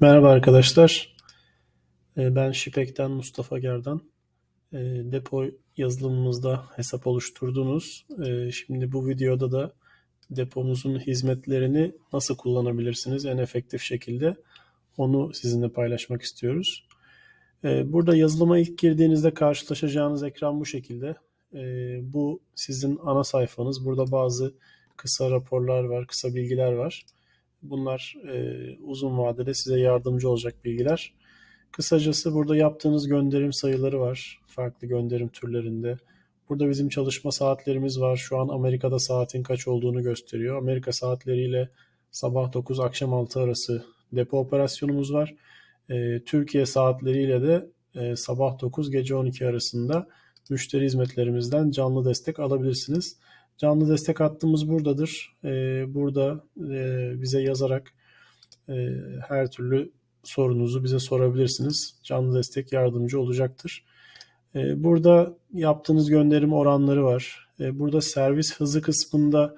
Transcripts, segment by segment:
Merhaba arkadaşlar. Ee, Ben Şipek'ten Mustafa Gerdan. Ee, Depo yazılımımızda hesap oluşturdunuz. Ee, Şimdi bu videoda da depomuzun hizmetlerini nasıl kullanabilirsiniz en efektif şekilde onu sizinle paylaşmak istiyoruz. Burada yazılıma ilk girdiğinizde karşılaşacağınız ekran bu şekilde. Bu sizin ana sayfanız. Burada bazı kısa raporlar var, kısa bilgiler var. Bunlar e, uzun vadede size yardımcı olacak bilgiler. Kısacası burada yaptığınız gönderim sayıları var. Farklı gönderim türlerinde. Burada bizim çalışma saatlerimiz var. Şu an Amerika'da saatin kaç olduğunu gösteriyor. Amerika saatleriyle sabah 9 akşam 6 arası depo operasyonumuz var. E, Türkiye saatleriyle de e, sabah 9 gece 12 arasında müşteri hizmetlerimizden canlı destek alabilirsiniz. Canlı destek hattımız buradadır. Ee, burada e, bize yazarak e, her türlü sorunuzu bize sorabilirsiniz. Canlı destek yardımcı olacaktır. E, burada yaptığınız gönderim oranları var. Burada servis hızı kısmında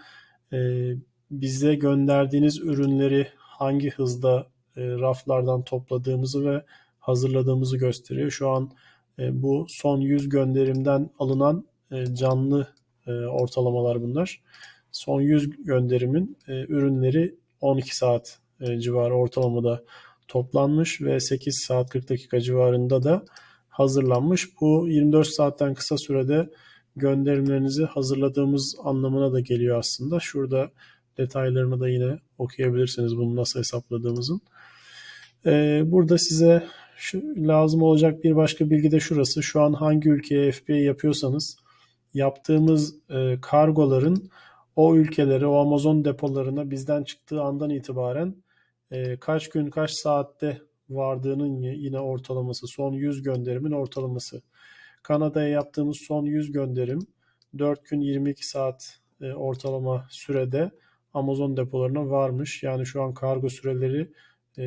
bize gönderdiğiniz ürünleri hangi hızda raflardan topladığımızı ve hazırladığımızı gösteriyor. Şu an bu son 100 gönderimden alınan canlı e, ortalamalar bunlar. Son 100 gönderimin e, ürünleri 12 saat e, civarı ortalamada toplanmış ve 8 saat 40 dakika civarında da hazırlanmış. Bu 24 saatten kısa sürede gönderimlerinizi hazırladığımız anlamına da geliyor aslında. Şurada detaylarını da yine okuyabilirsiniz bunu nasıl hesapladığımızın. Burada size şu, lazım olacak bir başka bilgi de şurası. Şu an hangi ülkeye FBA yapıyorsanız yaptığımız e, kargoların o ülkelere, o Amazon depolarına bizden çıktığı andan itibaren e, kaç gün, kaç saatte vardığının yine ortalaması, son 100 gönderimin ortalaması. Kanada'ya yaptığımız son 100 gönderim 4 gün 22 saat e, ortalama sürede Amazon depolarına varmış. Yani şu an kargo süreleri e,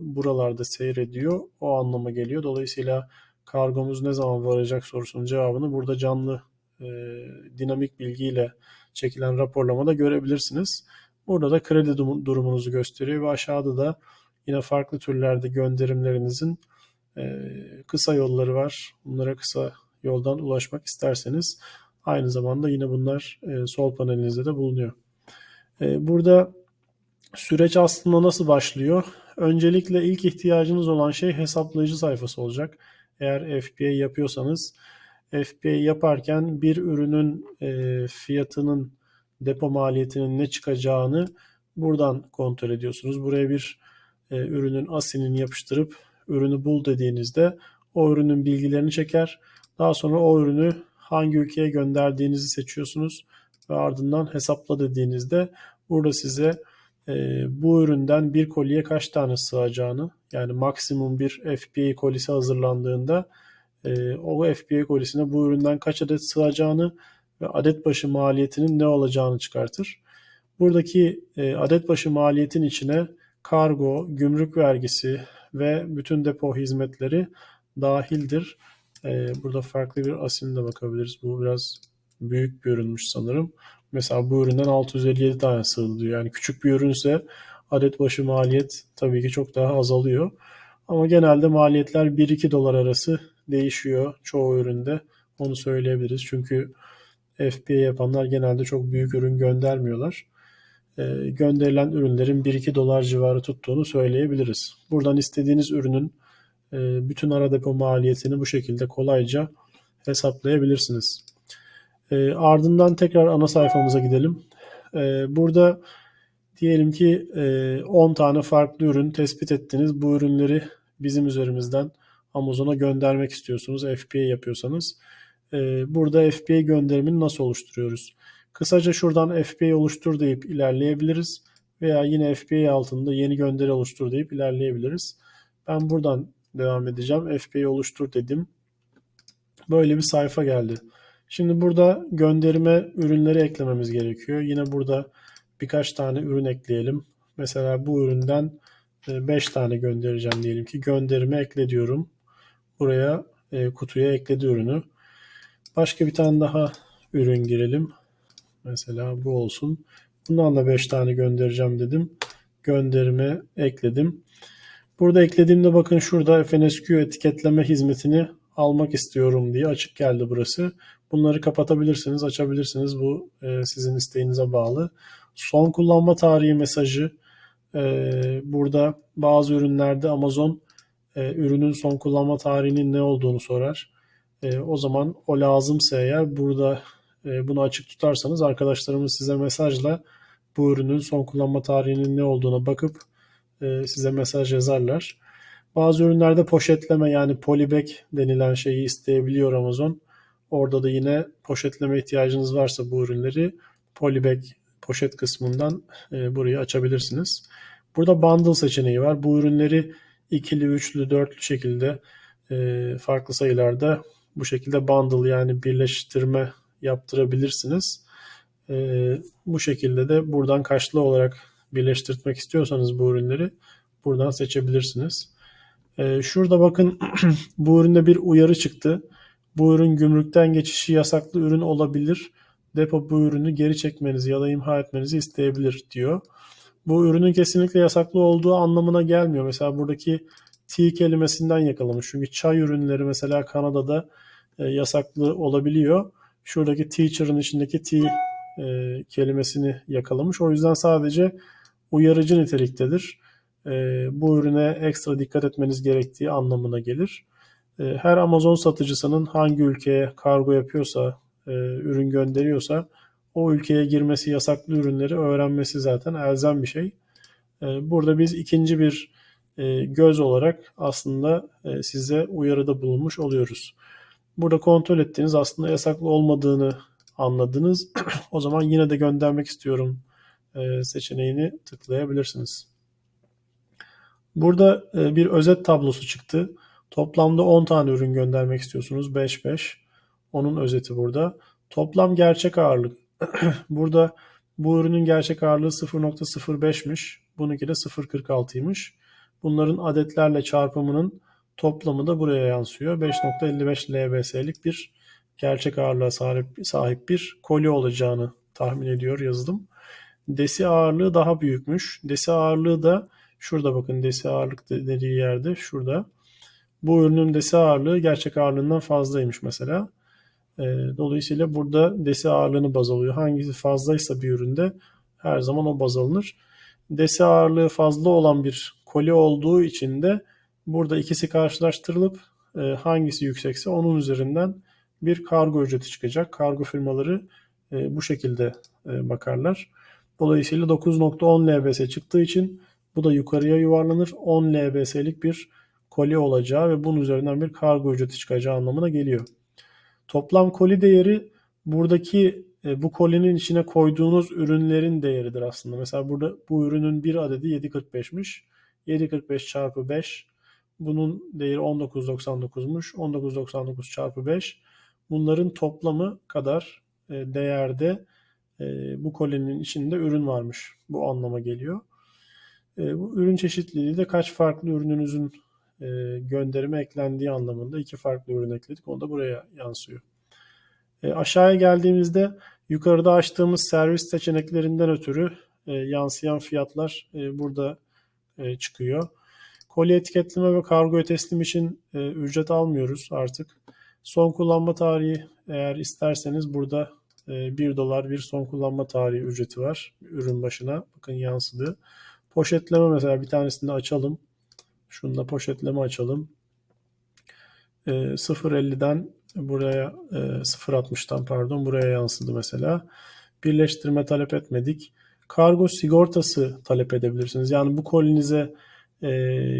buralarda seyrediyor. O anlama geliyor. Dolayısıyla kargomuz ne zaman varacak sorusunun cevabını burada canlı e, dinamik bilgiyle çekilen raporlamada görebilirsiniz. Burada da kredi durumunuzu gösteriyor ve aşağıda da yine farklı türlerde gönderimlerinizin e, kısa yolları var. Bunlara kısa yoldan ulaşmak isterseniz aynı zamanda yine bunlar e, sol panelinizde de bulunuyor. burada süreç aslında nasıl başlıyor? Öncelikle ilk ihtiyacınız olan şey hesaplayıcı sayfası olacak. Eğer FBA yapıyorsanız FBA yaparken bir ürünün e, fiyatının depo maliyetinin ne çıkacağını buradan kontrol ediyorsunuz. Buraya bir e, ürünün asinini yapıştırıp ürünü bul dediğinizde o ürünün bilgilerini çeker. Daha sonra o ürünü hangi ülkeye gönderdiğinizi seçiyorsunuz ve ardından hesapla dediğinizde burada size e, bu üründen bir koliye kaç tane sığacağını yani maksimum bir FBA kolisi hazırlandığında e, o FBA kolisine bu üründen kaç adet sığacağını ve adet başı maliyetinin ne olacağını çıkartır. Buradaki e, adet başı maliyetin içine kargo, gümrük vergisi ve bütün depo hizmetleri dahildir. E, burada farklı bir asin de bakabiliriz. Bu biraz büyük bir ürünmüş sanırım. Mesela bu üründen 657 tane sığdı Yani küçük bir ürünse adet başı maliyet tabii ki çok daha azalıyor. Ama genelde maliyetler 1-2 dolar arası değişiyor çoğu üründe. Onu söyleyebiliriz. Çünkü FBA yapanlar genelde çok büyük ürün göndermiyorlar. E, gönderilen ürünlerin 1-2 dolar civarı tuttuğunu söyleyebiliriz. Buradan istediğiniz ürünün e, bütün ara depo maliyetini bu şekilde kolayca hesaplayabilirsiniz. E, ardından tekrar ana sayfamıza gidelim. E, burada diyelim ki e, 10 tane farklı ürün tespit ettiniz. Bu ürünleri bizim üzerimizden Amazon'a göndermek istiyorsunuz, FBA yapıyorsanız. E, burada FBA gönderimini nasıl oluşturuyoruz? Kısaca şuradan FBA oluştur deyip ilerleyebiliriz. Veya yine FBA altında yeni gönderi oluştur deyip ilerleyebiliriz. Ben buradan devam edeceğim. FBA oluştur dedim. Böyle bir sayfa geldi. Şimdi burada gönderime ürünleri eklememiz gerekiyor. Yine burada birkaç tane ürün ekleyelim. Mesela bu üründen 5 e, tane göndereceğim diyelim ki gönderime ekle diyorum. Buraya e, kutuya ekledi ürünü. Başka bir tane daha ürün girelim. Mesela bu olsun. Bundan da 5 tane göndereceğim dedim. Gönderime ekledim. Burada eklediğimde bakın şurada FNSQ etiketleme hizmetini almak istiyorum diye açık geldi burası. Bunları kapatabilirsiniz, açabilirsiniz. Bu e, sizin isteğinize bağlı. Son kullanma tarihi mesajı e, burada bazı ürünlerde Amazon e, ürünün son kullanma tarihinin ne olduğunu sorar. E, o zaman o lazımsa eğer burada e, bunu açık tutarsanız arkadaşlarımız size mesajla bu ürünün son kullanma tarihinin ne olduğuna bakıp e, size mesaj yazarlar. Bazı ürünlerde poşetleme yani polybag denilen şeyi isteyebiliyor Amazon. Orada da yine poşetleme ihtiyacınız varsa bu ürünleri polybag poşet kısmından e, burayı açabilirsiniz. Burada bundle seçeneği var. Bu ürünleri ikili, üçlü, dörtlü şekilde e, farklı sayılarda bu şekilde bundle yani birleştirme yaptırabilirsiniz. E, bu şekilde de buradan kaçlı olarak birleştirmek istiyorsanız bu ürünleri buradan seçebilirsiniz. E, şurada bakın bu üründe bir uyarı çıktı. Bu ürün gümrükten geçişi yasaklı ürün olabilir. Depo bu ürünü geri çekmenizi ya da imha etmenizi isteyebilir diyor. Bu ürünün kesinlikle yasaklı olduğu anlamına gelmiyor. Mesela buradaki T kelimesinden yakalamış. Çünkü çay ürünleri mesela Kanada'da e, yasaklı olabiliyor. Şuradaki teacher'ın içindeki T e, kelimesini yakalamış. O yüzden sadece uyarıcı niteliktedir. E, bu ürüne ekstra dikkat etmeniz gerektiği anlamına gelir. E, her Amazon satıcısının hangi ülkeye kargo yapıyorsa, e, ürün gönderiyorsa o ülkeye girmesi yasaklı ürünleri öğrenmesi zaten elzem bir şey. E, burada biz ikinci bir e, göz olarak aslında e, size uyarıda bulunmuş oluyoruz. Burada kontrol ettiğiniz aslında yasaklı olmadığını anladınız. o zaman yine de göndermek istiyorum e, seçeneğini tıklayabilirsiniz. Burada bir özet tablosu çıktı. Toplamda 10 tane ürün göndermek istiyorsunuz. 5-5. Onun özeti burada. Toplam gerçek ağırlık. burada bu ürünün gerçek ağırlığı 0.05'miş. Bununki de 0.46'ymış. Bunların adetlerle çarpımının toplamı da buraya yansıyor. 5.55 lbs'lik bir gerçek ağırlığa sahip, sahip bir koli olacağını tahmin ediyor yazılım. Desi ağırlığı daha büyükmüş. Desi ağırlığı da şurada bakın desi ağırlık dediği yerde şurada. Bu ürünün desi ağırlığı gerçek ağırlığından fazlaymış mesela. E, dolayısıyla burada desi ağırlığını baz alıyor. Hangisi fazlaysa bir üründe her zaman o baz alınır. Desi ağırlığı fazla olan bir koli olduğu için de burada ikisi karşılaştırılıp e, hangisi yüksekse onun üzerinden bir kargo ücreti çıkacak. Kargo firmaları e, bu şekilde e, bakarlar. Dolayısıyla 9.10 LBS çıktığı için bu da yukarıya yuvarlanır. 10 LBS'lik bir koli olacağı ve bunun üzerinden bir kargo ücreti çıkacağı anlamına geliyor. Toplam koli değeri buradaki e, bu kolinin içine koyduğunuz ürünlerin değeridir aslında. Mesela burada bu ürünün bir adedi 7.45'miş. 7.45 çarpı 5 bunun değeri 19.99'muş. 19.99 çarpı 5 bunların toplamı kadar e, değerde e, bu kolinin içinde ürün varmış. Bu anlama geliyor. Bu ürün çeşitliliği de kaç farklı ürününüzün gönderime eklendiği anlamında iki farklı ürün ekledik. O da buraya yansıyor. Aşağıya geldiğimizde yukarıda açtığımız servis seçeneklerinden ötürü yansıyan fiyatlar burada çıkıyor. Kolye etiketleme ve kargo teslim için ücret almıyoruz artık. Son kullanma tarihi eğer isterseniz burada 1 dolar bir son kullanma tarihi ücreti var ürün başına. Bakın yansıdı. Poşetleme mesela bir tanesini açalım. Şunu da poşetleme açalım. 0.50'den buraya 0.60'dan pardon buraya yansıdı mesela. Birleştirme talep etmedik. Kargo sigortası talep edebilirsiniz. Yani bu kolinize e,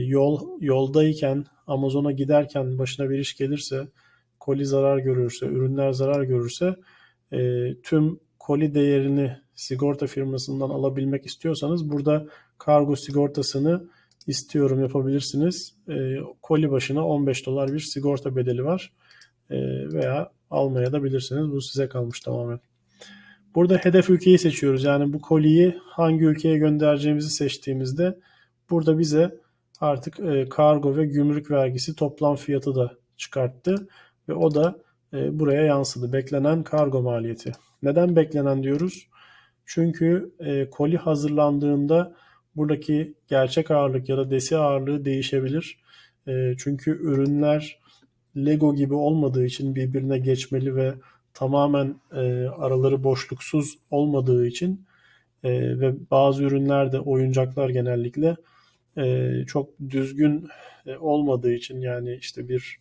yol yoldayken Amazon'a giderken başına bir iş gelirse koli zarar görürse, ürünler zarar görürse e, tüm koli değerini sigorta firmasından alabilmek istiyorsanız burada kargo sigortasını istiyorum yapabilirsiniz. E, koli başına 15 dolar bir sigorta bedeli var e, veya almaya da bilirsiniz. Bu size kalmış tamamen. Burada hedef ülkeyi seçiyoruz. Yani bu koliyi hangi ülkeye göndereceğimizi seçtiğimizde burada bize artık e, kargo ve gümrük vergisi toplam fiyatı da çıkarttı ve o da e, buraya yansıdı. Beklenen kargo maliyeti. Neden beklenen diyoruz? Çünkü e, koli hazırlandığında buradaki gerçek ağırlık ya da desi ağırlığı değişebilir. E, çünkü ürünler Lego gibi olmadığı için birbirine geçmeli ve tamamen e, araları boşluksuz olmadığı için e, ve bazı ürünler de oyuncaklar genellikle e, çok düzgün e, olmadığı için yani işte bir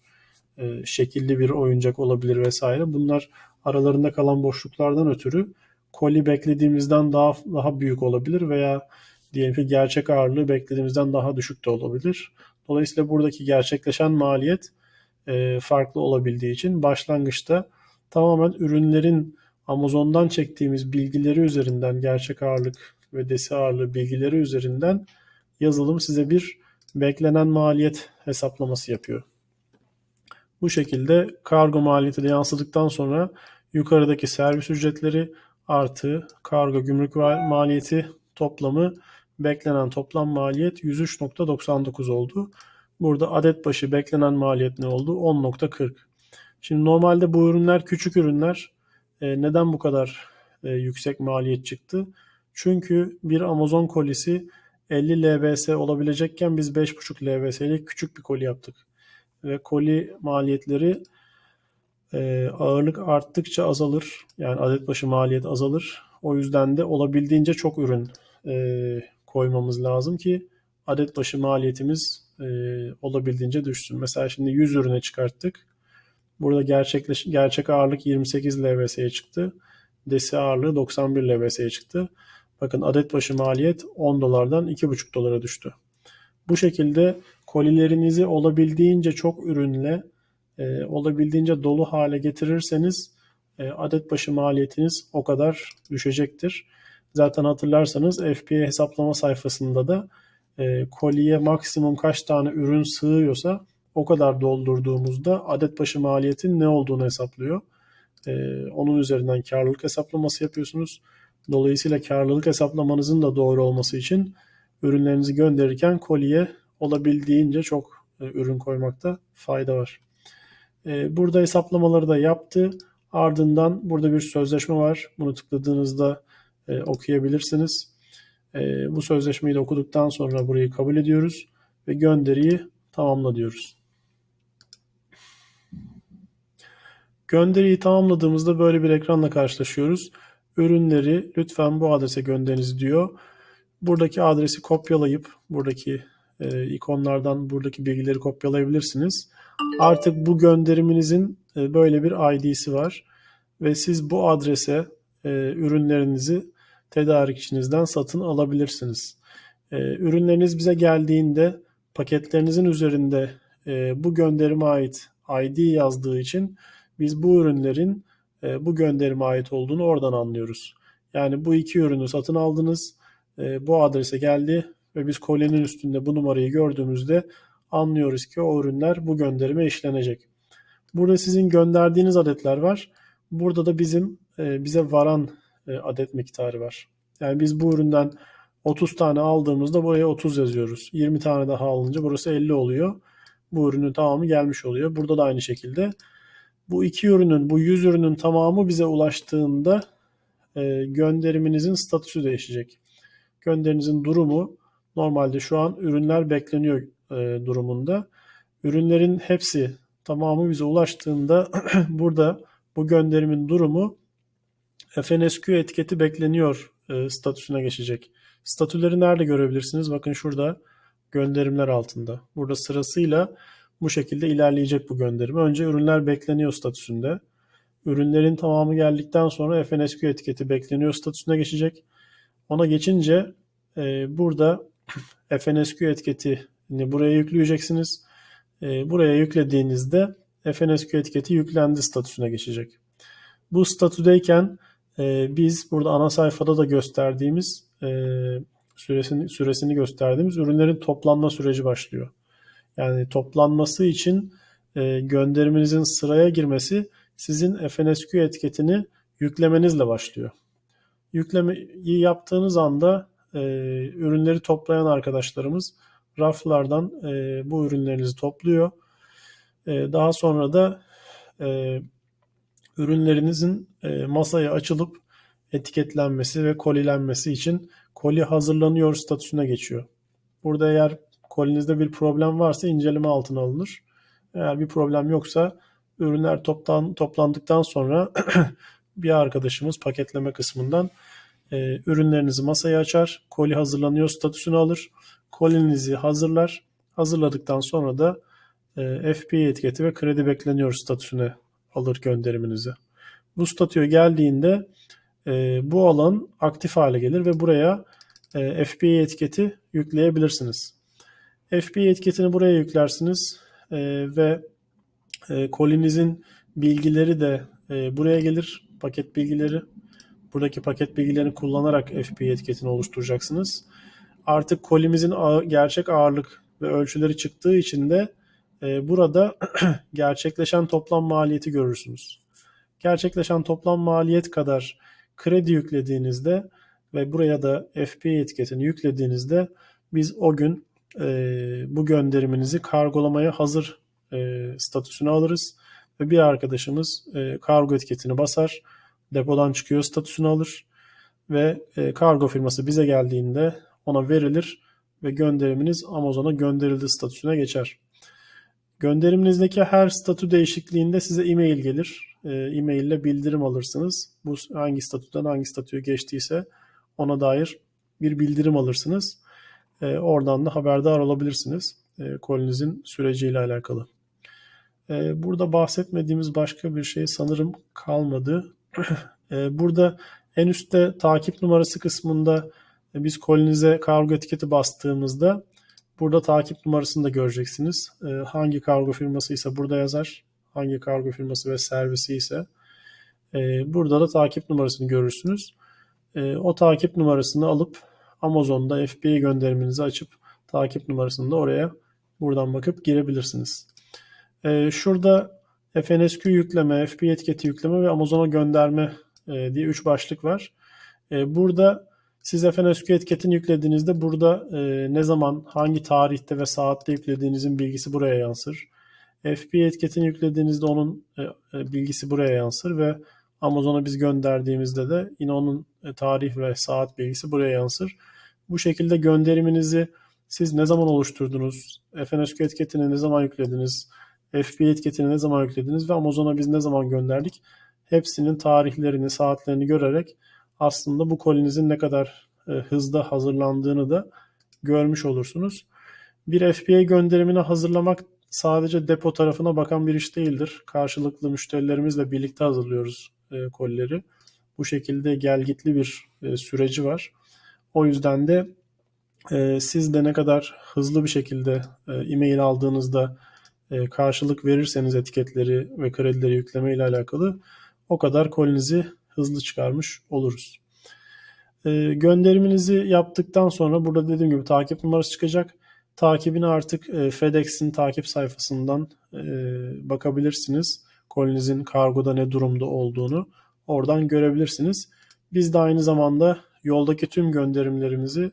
e, şekilli bir oyuncak olabilir vesaire. Bunlar aralarında kalan boşluklardan ötürü koli beklediğimizden daha daha büyük olabilir veya diyelim ki gerçek ağırlığı beklediğimizden daha düşük de olabilir. Dolayısıyla buradaki gerçekleşen maliyet e, farklı olabildiği için başlangıçta tamamen ürünlerin Amazon'dan çektiğimiz bilgileri üzerinden gerçek ağırlık ve desi ağırlığı bilgileri üzerinden yazılım size bir beklenen maliyet hesaplaması yapıyor. Bu şekilde kargo maliyeti de yansıdıktan sonra yukarıdaki servis ücretleri artı kargo gümrük maliyeti toplamı beklenen toplam maliyet 103.99 oldu. Burada adet başı beklenen maliyet ne oldu? 10.40. Şimdi normalde bu ürünler küçük ürünler. E, neden bu kadar e, yüksek maliyet çıktı? Çünkü bir Amazon kolisi 50 LBS olabilecekken biz 5.5 LBS'lik küçük bir koli yaptık. Ve koli maliyetleri e, ağırlık arttıkça azalır. Yani adet başı maliyet azalır. O yüzden de olabildiğince çok ürün e, koymamız lazım ki adet başı maliyetimiz e, olabildiğince düşsün. Mesela şimdi 100 ürüne çıkarttık. Burada gerçekleş, gerçek ağırlık 28 LBS'ye çıktı. Desi ağırlığı 91 LBS'ye çıktı. Bakın adet başı maliyet 10 dolardan 2,5 dolara düştü. Bu şekilde kolilerinizi olabildiğince çok ürünle e, olabildiğince dolu hale getirirseniz e, adet başı maliyetiniz o kadar düşecektir. Zaten hatırlarsanız FBA hesaplama sayfasında da e, koliye maksimum kaç tane ürün sığıyorsa o kadar doldurduğumuzda adet başı maliyetin ne olduğunu hesaplıyor. E, onun üzerinden karlılık hesaplaması yapıyorsunuz. Dolayısıyla karlılık hesaplamanızın da doğru olması için ürünlerinizi gönderirken koliye olabildiğince çok e, ürün koymakta fayda var. E, burada hesaplamaları da yaptı. Ardından burada bir sözleşme var. Bunu tıkladığınızda e, okuyabilirsiniz. E, bu sözleşmeyi de okuduktan sonra burayı kabul ediyoruz ve gönderiyi tamamla diyoruz. Gönderiyi tamamladığımızda böyle bir ekranla karşılaşıyoruz. Ürünleri lütfen bu adrese gönderiniz diyor. Buradaki adresi kopyalayıp buradaki e, ikonlardan buradaki bilgileri kopyalayabilirsiniz. Artık bu gönderiminizin e, böyle bir ID'si var ve siz bu adrese e, ürünlerinizi tedarikçinizden satın alabilirsiniz. E, ürünleriniz bize geldiğinde paketlerinizin üzerinde e, bu gönderime ait ID yazdığı için biz bu ürünlerin e, bu gönderime ait olduğunu oradan anlıyoruz. Yani bu iki ürünü satın aldınız, e, bu adrese geldi ve biz kolyenin üstünde bu numarayı gördüğümüzde anlıyoruz ki o ürünler bu gönderime işlenecek. Burada sizin gönderdiğiniz adetler var. Burada da bizim bize varan adet miktarı var. Yani biz bu üründen 30 tane aldığımızda buraya 30 yazıyoruz. 20 tane daha alınca burası 50 oluyor. Bu ürünün tamamı gelmiş oluyor. Burada da aynı şekilde. Bu iki ürünün, bu 100 ürünün tamamı bize ulaştığında e, gönderiminizin statüsü değişecek. Gönderinizin durumu normalde şu an ürünler bekleniyor e, durumunda. Ürünlerin hepsi tamamı bize ulaştığında burada bu gönderimin durumu FNSQ etiketi bekleniyor e, statüsüne geçecek. Statüleri nerede görebilirsiniz? Bakın şurada gönderimler altında. Burada sırasıyla bu şekilde ilerleyecek bu gönderim. Önce ürünler bekleniyor statüsünde. Ürünlerin tamamı geldikten sonra FNSQ etiketi bekleniyor statüsüne geçecek. Ona geçince e, burada FNSQ etiketini buraya yükleyeceksiniz. E, buraya yüklediğinizde FNSQ etiketi yüklendi statüsüne geçecek. Bu statüdeyken e, biz burada ana sayfada da gösterdiğimiz e, süresini, süresini gösterdiğimiz ürünlerin toplanma süreci başlıyor. Yani toplanması için e, gönderiminizin sıraya girmesi sizin FNSQ etiketini yüklemenizle başlıyor. Yüklemeyi yaptığınız anda e, ürünleri toplayan arkadaşlarımız raflardan e, bu ürünlerinizi topluyor. E, daha sonra da e, ürünlerinizin e, masaya açılıp etiketlenmesi ve kolilenmesi için koli hazırlanıyor statüsüne geçiyor. Burada eğer kolinizde bir problem varsa inceleme altına alınır. Eğer bir problem yoksa ürünler toptan, toplandıktan sonra bir arkadaşımız paketleme kısmından e, ürünlerinizi masaya açar. Koli hazırlanıyor statüsünü alır. Kolinizi hazırlar. Hazırladıktan sonra da e, FBA etiketi ve kredi bekleniyor statüsüne alır gönderiminizi. Bu statüye geldiğinde e, bu alan aktif hale gelir ve buraya e, FBA etiketi yükleyebilirsiniz. FBA etiketini buraya yüklersiniz e, ve e, kolinizin bilgileri de e, buraya gelir. Paket bilgileri. Buradaki paket bilgilerini kullanarak FBA etiketini oluşturacaksınız. Artık kolimizin gerçek ağırlık ve ölçüleri çıktığı için de e, burada gerçekleşen toplam maliyeti görürsünüz. Gerçekleşen toplam maliyet kadar kredi yüklediğinizde ve buraya da FBA etiketini yüklediğinizde biz o gün e, bu gönderiminizi kargolamaya hazır e, statüsünü alırız ve bir arkadaşımız e, kargo etiketini basar, depodan çıkıyor statüsünü alır ve e, kargo firması bize geldiğinde ona verilir ve gönderiminiz Amazon'a gönderildi statüsüne geçer. Gönderiminizdeki her statü değişikliğinde size e-mail gelir. E, e-mail ile bildirim alırsınız. Bu hangi statüden hangi statüye geçtiyse ona dair bir bildirim alırsınız. E, oradan da haberdar olabilirsiniz e, kolinizin süreciyle alakalı. E, burada bahsetmediğimiz başka bir şey sanırım kalmadı. E, burada en üstte takip numarası kısmında biz kolinize kargo etiketi bastığımızda burada takip numarasını da göreceksiniz. E, hangi kargo firması ise burada yazar. Hangi kargo firması ve servisi ise e, burada da takip numarasını görürsünüz. E, o takip numarasını alıp Amazon'da FBA gönderiminizi açıp takip numarasını da oraya buradan bakıp girebilirsiniz. E, şurada FNSQ yükleme, FBA etiketi yükleme ve Amazon'a gönderme e, diye 3 başlık var. E, burada siz FNSQ etiketini yüklediğinizde burada e, ne zaman, hangi tarihte ve saatte yüklediğinizin bilgisi buraya yansır. FBA etiketini yüklediğinizde onun e, e, bilgisi buraya yansır ve Amazon'a biz gönderdiğimizde de yine onun e, tarih ve saat bilgisi buraya yansır. Bu şekilde gönderiminizi siz ne zaman oluşturdunuz, FNSQ etiketini ne zaman yüklediniz, FBA etiketini ne zaman yüklediniz ve Amazon'a biz ne zaman gönderdik hepsinin tarihlerini, saatlerini görerek aslında bu kolinizin ne kadar e, hızda hazırlandığını da görmüş olursunuz. Bir FBA gönderimini hazırlamak sadece depo tarafına bakan bir iş değildir. Karşılıklı müşterilerimizle birlikte hazırlıyoruz e, kolileri. Bu şekilde gelgitli bir e, süreci var. O yüzden de e, siz de ne kadar hızlı bir şekilde e, e-mail aldığınızda e, karşılık verirseniz etiketleri ve kredileri yükleme ile alakalı o kadar kolinizi hızlı çıkarmış oluruz. E, gönderiminizi yaptıktan sonra burada dediğim gibi takip numarası çıkacak. Takibini artık e, FedEx'in takip sayfasından e, bakabilirsiniz. Kolinizin kargoda ne durumda olduğunu oradan görebilirsiniz. Biz de aynı zamanda yoldaki tüm gönderimlerimizi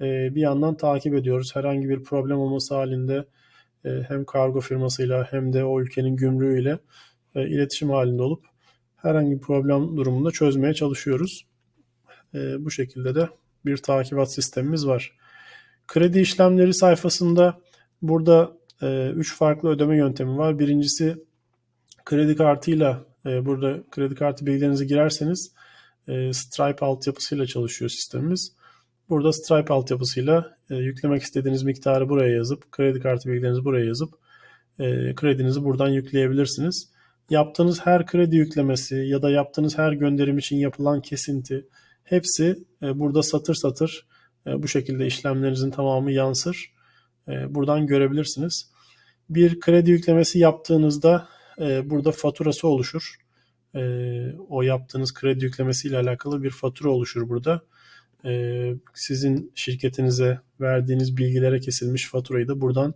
e, bir yandan takip ediyoruz. Herhangi bir problem olması halinde e, hem kargo firmasıyla hem de o ülkenin gümrüğüyle e, iletişim halinde olup herhangi bir problem durumunda çözmeye çalışıyoruz. E, bu şekilde de bir takibat sistemimiz var. Kredi işlemleri sayfasında burada 3 farklı ödeme yöntemi var. Birincisi kredi kartıyla burada kredi kartı bilgilerinizi girerseniz Stripe altyapısıyla çalışıyor sistemimiz. Burada Stripe altyapısıyla yüklemek istediğiniz miktarı buraya yazıp kredi kartı bilgilerinizi buraya yazıp kredinizi buradan yükleyebilirsiniz. Yaptığınız her kredi yüklemesi ya da yaptığınız her gönderim için yapılan kesinti hepsi burada satır satır bu şekilde işlemlerinizin tamamı yansır. Buradan görebilirsiniz. Bir kredi yüklemesi yaptığınızda burada faturası oluşur. O yaptığınız kredi yüklemesi ile alakalı bir fatura oluşur burada. Sizin şirketinize verdiğiniz bilgilere kesilmiş faturayı da buradan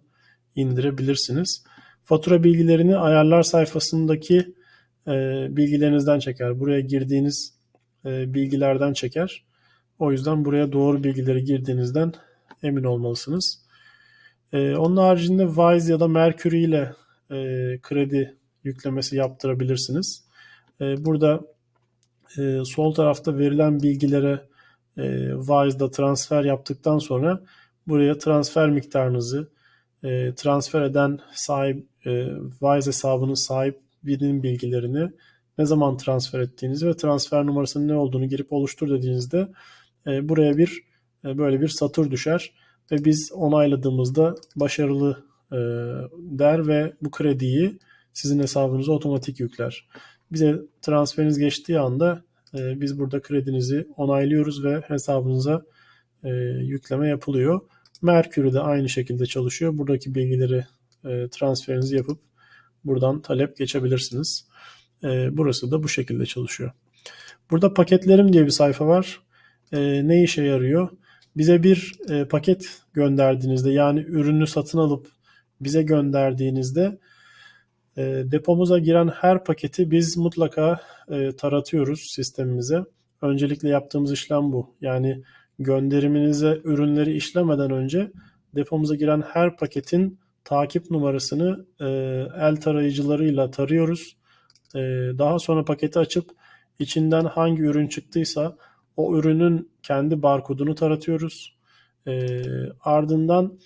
indirebilirsiniz. Fatura bilgilerini ayarlar sayfasındaki bilgilerinizden çeker. Buraya girdiğiniz bilgilerden çeker. O yüzden buraya doğru bilgileri girdiğinizden emin olmalısınız. Ee, onun haricinde Wise ya da Mercury ile e, kredi yüklemesi yaptırabilirsiniz. E, burada e, sol tarafta verilen bilgilere e, Wise'da transfer yaptıktan sonra buraya transfer miktarınızı e, transfer eden sahip e, Wise hesabının sahibinin bilgilerini ne zaman transfer ettiğinizi ve transfer numarasının ne olduğunu girip oluştur dediğinizde e, buraya bir e, böyle bir satır düşer ve biz onayladığımızda başarılı e, der ve bu krediyi sizin hesabınıza otomatik yükler. Bize transferiniz geçtiği anda e, biz burada kredinizi onaylıyoruz ve hesabınıza e, yükleme yapılıyor. Mercury de aynı şekilde çalışıyor. Buradaki bilgileri e, transferinizi yapıp buradan talep geçebilirsiniz. E, burası da bu şekilde çalışıyor. Burada paketlerim diye bir sayfa var. E, ne işe yarıyor? Bize bir e, paket gönderdiğinizde yani ürünü satın alıp bize gönderdiğinizde e, depomuza giren her paketi biz mutlaka e, taratıyoruz sistemimize. Öncelikle yaptığımız işlem bu. Yani gönderiminize ürünleri işlemeden önce depomuza giren her paketin takip numarasını e, el tarayıcılarıyla tarıyoruz. E, daha sonra paketi açıp içinden hangi ürün çıktıysa o ürünün kendi barkodunu taratıyoruz. E, ardından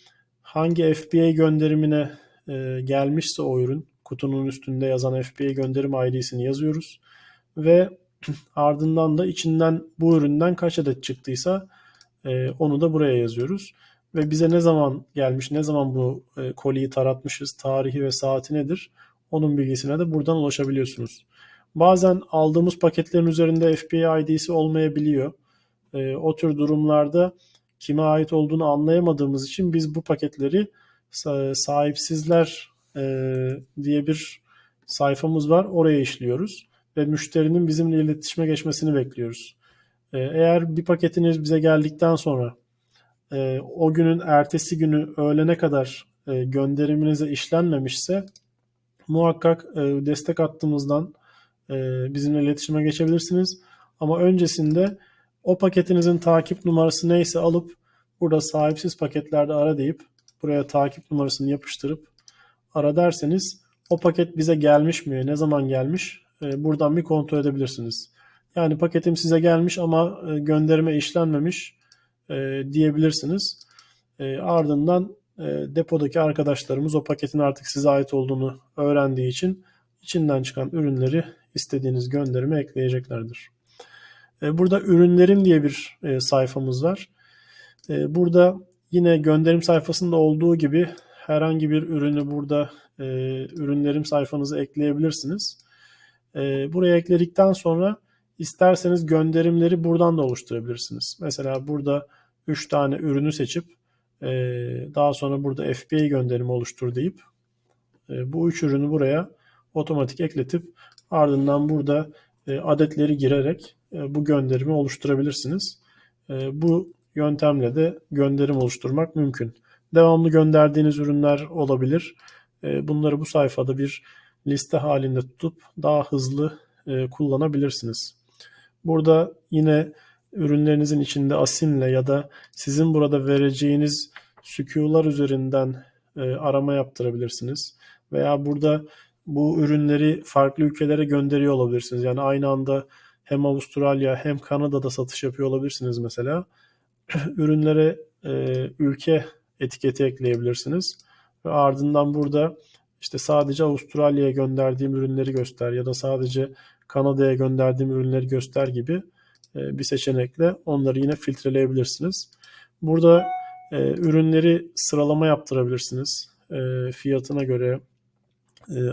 hangi FBA gönderimine e, gelmişse o ürün kutunun üstünde yazan FBA gönderim ID'sini yazıyoruz ve ardından da içinden bu üründen kaç adet çıktıysa e, onu da buraya yazıyoruz. Ve bize ne zaman gelmiş, ne zaman bu e, koliyi taratmışız, tarihi ve saati nedir? Onun bilgisine de buradan ulaşabiliyorsunuz. Bazen aldığımız paketlerin üzerinde FBA ID'si olmayabiliyor. E, o tür durumlarda kime ait olduğunu anlayamadığımız için biz bu paketleri sahipsizler e, diye bir sayfamız var. Oraya işliyoruz ve müşterinin bizimle iletişime geçmesini bekliyoruz. E, eğer bir paketiniz bize geldikten sonra e, o günün ertesi günü öğlene kadar e, gönderiminize işlenmemişse muhakkak e, destek hattımızdan bizimle iletişime geçebilirsiniz. Ama öncesinde o paketinizin takip numarası neyse alıp burada sahipsiz paketlerde ara deyip buraya takip numarasını yapıştırıp ara derseniz o paket bize gelmiş mi, ne zaman gelmiş buradan bir kontrol edebilirsiniz. Yani paketim size gelmiş ama e, gönderime işlenmemiş e, diyebilirsiniz. Ardından depodaki arkadaşlarımız o paketin artık size ait olduğunu öğrendiği için içinden çıkan ürünleri istediğiniz gönderime ekleyeceklerdir. Burada ürünlerim diye bir sayfamız var. Burada yine gönderim sayfasında olduğu gibi herhangi bir ürünü burada e, ürünlerim sayfanıza ekleyebilirsiniz. E, buraya ekledikten sonra isterseniz gönderimleri buradan da oluşturabilirsiniz. Mesela burada 3 tane ürünü seçip e, daha sonra burada FBA gönderimi oluştur deyip e, bu 3 ürünü buraya otomatik ekletip ardından burada e, adetleri girerek bu gönderimi oluşturabilirsiniz. Bu yöntemle de gönderim oluşturmak mümkün devamlı gönderdiğiniz ürünler olabilir. Bunları bu sayfada bir liste halinde tutup daha hızlı kullanabilirsiniz. Burada yine ürünlerinizin içinde asimle ya da sizin burada vereceğiniz SKU'lar üzerinden e, arama yaptırabilirsiniz. Veya burada bu ürünleri farklı ülkelere gönderiyor olabilirsiniz. Yani aynı anda hem Avustralya hem Kanada'da satış yapıyor olabilirsiniz mesela. Ürünlere ülke etiketi ekleyebilirsiniz. Ve ardından burada işte sadece Avustralya'ya gönderdiğim ürünleri göster ya da sadece Kanada'ya gönderdiğim ürünleri göster gibi e, bir seçenekle onları yine filtreleyebilirsiniz. Burada e, ürünleri sıralama yaptırabilirsiniz. E, fiyatına göre,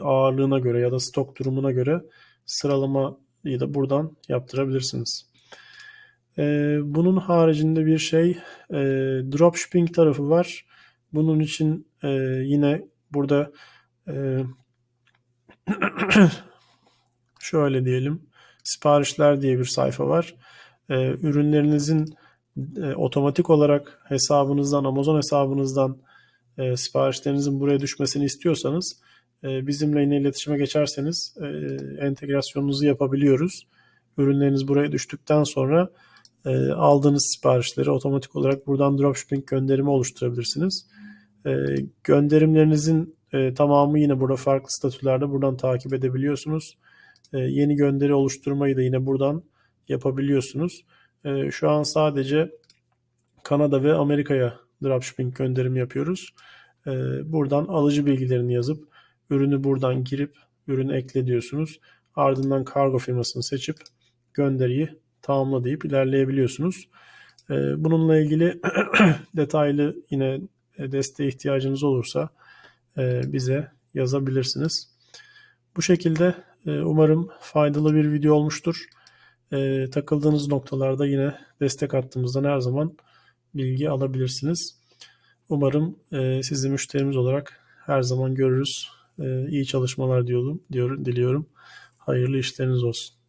ağırlığına göre ya da stok durumuna göre sıralamayı da buradan yaptırabilirsiniz. Bunun haricinde bir şey dropshipping tarafı var. Bunun için yine burada şöyle diyelim siparişler diye bir sayfa var. E, ürünlerinizin e, otomatik olarak hesabınızdan Amazon hesabınızdan e, siparişlerinizin buraya düşmesini istiyorsanız e, bizimle yine iletişime geçerseniz entegrasyonunuzu yapabiliyoruz. Ürünleriniz buraya düştükten sonra aldığınız siparişleri otomatik olarak buradan dropshipping gönderimi oluşturabilirsiniz. Gönderimlerinizin tamamı yine burada farklı statülerde buradan takip edebiliyorsunuz. E, yeni gönderi oluşturmayı da yine buradan yapabiliyorsunuz. E, şu an sadece Kanada ve Amerika'ya dropshipping gönderimi yapıyoruz. E, buradan alıcı bilgilerini yazıp ürünü buradan girip ürünü ekle diyorsunuz. Ardından kargo firmasını seçip gönderiyi tamamla deyip ilerleyebiliyorsunuz. Bununla ilgili detaylı yine desteğe ihtiyacınız olursa bize yazabilirsiniz. Bu şekilde umarım faydalı bir video olmuştur. E, takıldığınız noktalarda yine destek hattımızdan her zaman bilgi alabilirsiniz. Umarım e, sizi müşterimiz olarak her zaman görürüz. E, iyi çalışmalar diyorum, diyor, diliyorum. Hayırlı işleriniz olsun.